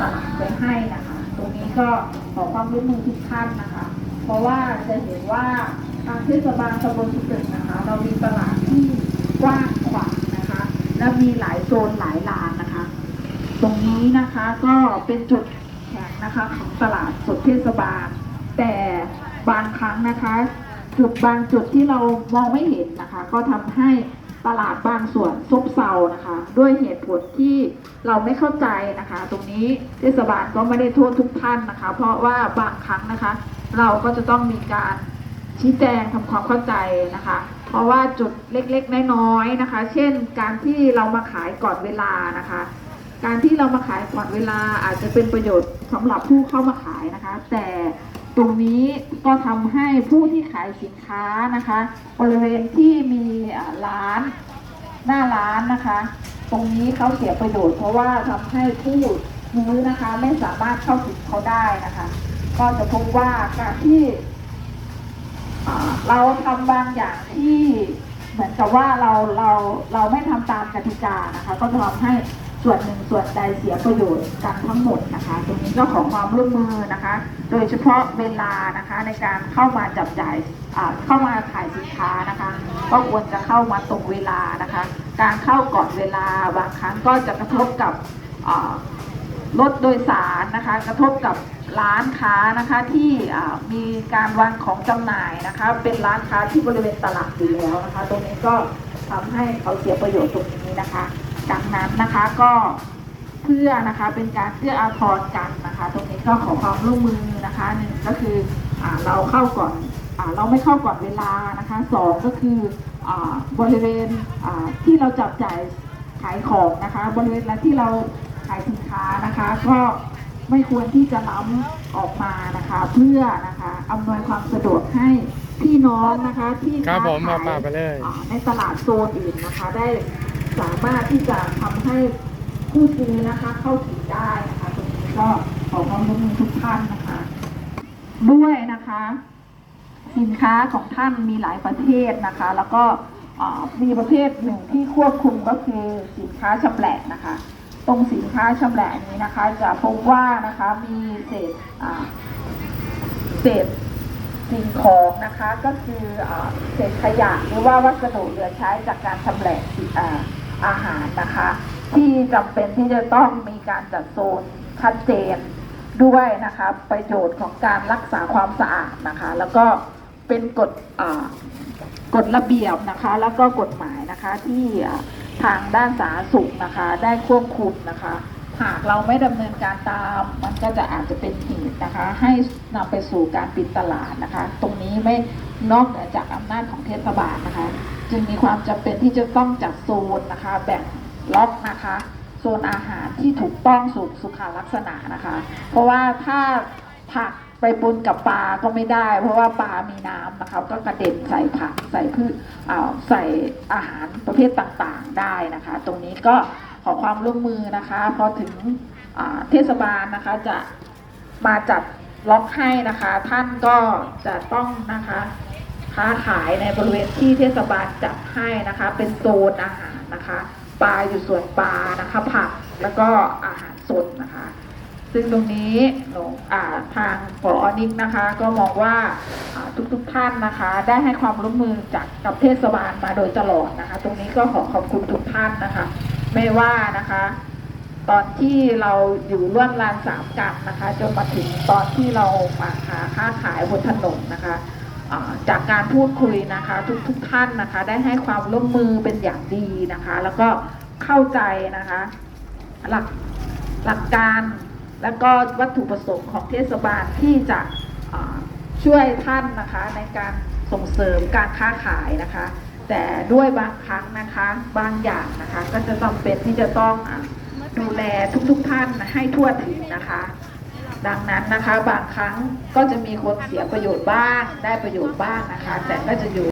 ตลาดไว้ให้นะคะ ตรงนี้ก็ขอความร่วมมือทุกท่านนะคะ เพราะว่าจะเห็นว่าทางเทศบาลตำบลสุตึกนะคะ เรามีตลาดที่กว้างขวางนะคะ และมีหลายโซนหลายลานนะคะ ตรงนี้นะคะก็เป็นจุดแข็งนะคะของตลาดสดเทศบาล แต่บางครั้งนะคะ จุดบางจุดที่เรามองไม่เห็นนะคะ ก็ทำให้ ตลาดบางส่วนซบเซานะคะ ด้วยเหตุผลที่เราไม่เข้าใจนะคะ ตรงนี้เทศบาลก็ไม่ได้โทษทุกท่านนะคะ เพราะว่าบางครั้งนะคะ เราก็จะต้องมีการชี้แจงทำความเข้าใจนะคะ เพราะว่าจุดเล็กๆน้อยๆนะคะ เช่น การที่เรามาขายก่อนเวลานะคะ การที่เรามาขายก่อนเวลาอาจจะเป็นประโยชน์สำหรับผู้เข้ามาขายนะคะ แต่ ตรงนี้ก็ทำให้ผู้ที่ขายสินค้านะคะ บริเวณที่มีร้านหน้าร้านนะคะ ตรงนี้เขาเสียประโยชน์เพราะว่าทำให้ผู้ซื้อนะคะไม่สามารถเข้าถึงเขาได้นะคะ ก็จะพบว่าการที่เราทำบางอย่างที่เหมือนกับว่าเราเราเราไม่ทำตามกติกานะคะ ก็จะทำให้ ส่วนหนึ่งส่วนใดเสียประโยชน์กันทั้งหมดนะคะ ตรงนี้ก็ขอความร่วมมือนะคะ โดยเฉพาะเวลานะคะในการเข้ามาจับจ่ายเข้ามาขายสินค้านะคะ ก็ควรจะเข้ามาตรงเวลานะคะ การเข้าก่อนเวลาบางครั้งก็จะกระทบกับรถโดยสารนะคะ กระทบกับร้านค้านะคะที่มีการวางของจำหน่ายนะคะ เป็นร้านค้าที่บริเวณตลาดอยู่แล้วนะคะ ตรงนี้ก็ทำให้เขาเสียประโยชน์ตรงนี้นะคะ ดังนั้นนะคะก็เพื่อนะคะเป็นการเพื่ออาทรกันนะคะ ตรงนี้ก็ขอความร่วมมือนะคะหนึ่งก็คืออาเราเข้าก่อนอาเราไม่เข้าก่อนเวลานะคะสองก็คืออาบริเวณอ่าที่เราจับจ่ายขายของนะคะ บริเวณที่เราขายสินค้านะคะ ก็ไม่ควรที่จะล้ำออกมานะคะ เพื่อนะคะอำนวยความสะดวกให้พี่น้องนะคะ ที่ครับผมค้มามาไปเลยอ่าในตลาดโซนอื่นนะคะ ได้ สามารถที่จะทำให้ผู้ซื้อนะคะเข้าถึงได้นะคะตรงนี้ก็ขอความร่วมมือทุกท่านนะคะ ด้วยนะคะ สินค้าของท่านมีหลายประเภทนะคะ แล้วก็มีประเภทหนึ่งที่ควบคุมก็คือสินค้าชำแหละนะคะ ตรงสินค้าชำแหละนี้นะคะ จะพบว่านะคะมีเศษเศษสิ่งของนะคะก็คือเศษขยะหรือว่าวัสดุเหลือใช้จากการชำแหละสิ อาหารนะคะ ที่จำเป็นที่จะต้องมีการจัดโซนชัดเจนด้วยนะคะประโยชน์ของการรักษาความสะอาดนะคะ แล้วก็เป็นกฎกฎระเบียบนะคะ แล้วก็กฎหมายนะคะที่ทางด้านสาธารณสุขนะคะ ได้ควบคุมนะคะ หากเราไม่ดำเนินการตาม มันก็จะอาจจะเป็นเหตุนะคะ ให้นำไปสู่การปิดตลาดนะคะ ตรงนี้ไม่นอกเหนือจากอำนาจของเทศบาลนะคะ จึงมีความจำเป็นที่จะต้องจัดโซนนะคะ แบ่งล็อกนะคะโซนอาหารที่ถูกต้องสุขสุขลักษณะนะคะ เพราะว่าถ้าผักไปปนกับปลาก็ไม่ได้ เพราะว่าปลามีน้ำนะคะ ก็กระเด็นใส่ผักใส่พืชใส่อาหารประเภทต่างๆได้นะคะ ตรงนี้ก็ ขอความร่วมมือนะคะพอถึงเทศบาลนะคะจะมาจัดล็อกให้นะคะ ท่านก็จะต้องนะคะค้าขายในบริเวณที่เทศบาลจัดให้นะคะ เป็นโซนอาหารนะคะปลาอยู่ส่วนปลานะคะผักแล้วก็อาหารสดนะคะ ซึ่งตรงนี้หนูทางปอนิกนะคะ ก็มองว่าอ่าทุกๆท่านนะคะ ได้ให้ความร่วมมือจากกับเทศบาลมาโดยตลอดนะคะ ตรงนี้ก็ขอขอบคุณทุกท่านนะคะ ไม่ว่านะคะ ตอนที่เราอยู่ร่วมรานสามกันนะคะ จนมาถึงตอนที่เรามาหาค้าขายบนถนนนะคะจากการพูดคุยนะคะ ทุกทุกท่านนะคะ ได้ให้ความร่วมมือเป็นอย่างดีนะคะ แล้วก็เข้าใจนะคะ หลักหลักการและก็วัตถุประสงค์ของเทศบาลที่จะช่วยท่านนะคะในการส่งเสริมการค้าขายนะคะ แต่ด้วยบางครั้งนะคะบางอย่างนะคะ ก็จะจำเป็นที่จะต้องอดูแลทุกๆท่านให้ทั่วถึงนะคะ ดังนั้นนะคะบางครั้งก็จะมีคนเสียประโยชน์บ้าง ได้ประโยชน์บ้างนะคะ แต่ก็จะอยู่